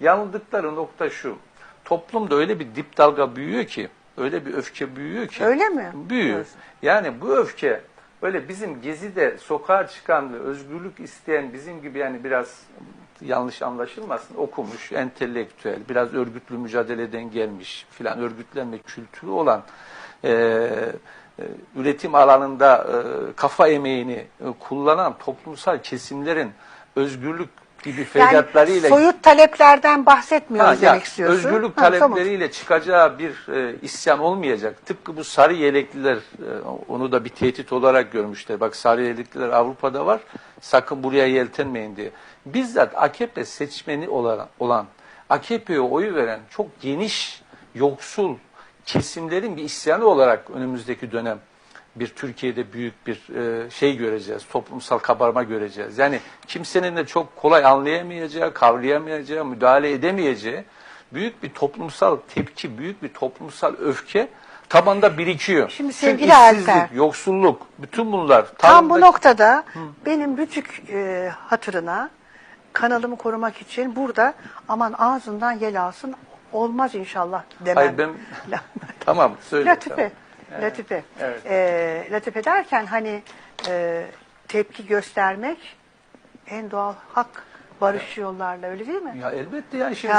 Yanıldıkları nokta şu. Toplumda öyle bir dip dalga büyüyor ki, öyle bir öfke büyüyor ki. Öyle mi? Büyüyor. Diyorsun. Yani bu öfke böyle bizim gezide sokağa çıkan ve özgürlük isteyen bizim gibi yani biraz yanlış anlaşılmasın okumuş, entelektüel, biraz örgütlü mücadeleden gelmiş filan örgütlenme kültürü olan e, e, üretim alanında e, kafa emeğini e, kullanan toplumsal kesimlerin özgürlük gibi Yani feryatlarıyla soyut taleplerden bahsetmiyoruz Ha, demek istiyorsun. Özgürlük Ha, talepleriyle çıkacağı bir e, isyan olmayacak. Tıpkı bu sarı yelekliler e, onu da bir tehdit olarak görmüşler. Bak sarı yelekliler Avrupa'da var. Sakın buraya yeltenmeyin diye. Bizzat AKP seçmeni olan, olan AKP'ye oyu veren çok geniş, yoksul kesimlerin bir isyanı olarak önümüzdeki dönem bir Türkiye'de büyük bir e, şey göreceğiz, toplumsal kabarma göreceğiz. Yani kimsenin de çok kolay anlayamayacağı, kavrayamayacağı, müdahale edemeyeceği büyük bir toplumsal tepki, büyük bir toplumsal öfke tabanda birikiyor. Şimdi Çünkü sevgili işsizlik, Alper, yoksulluk, bütün bunlar Tam bu noktada benim Rütük e, hatırına kanalımı korumak için burada aman ağzından yel alsın olmaz inşallah demem. Hayır ben tamam söyle. Latife. tamam. Latife. evet. E, latife derken hani e, tepki göstermek en doğal hak barış yollarla öyle değil mi? Ya elbette yani şimdi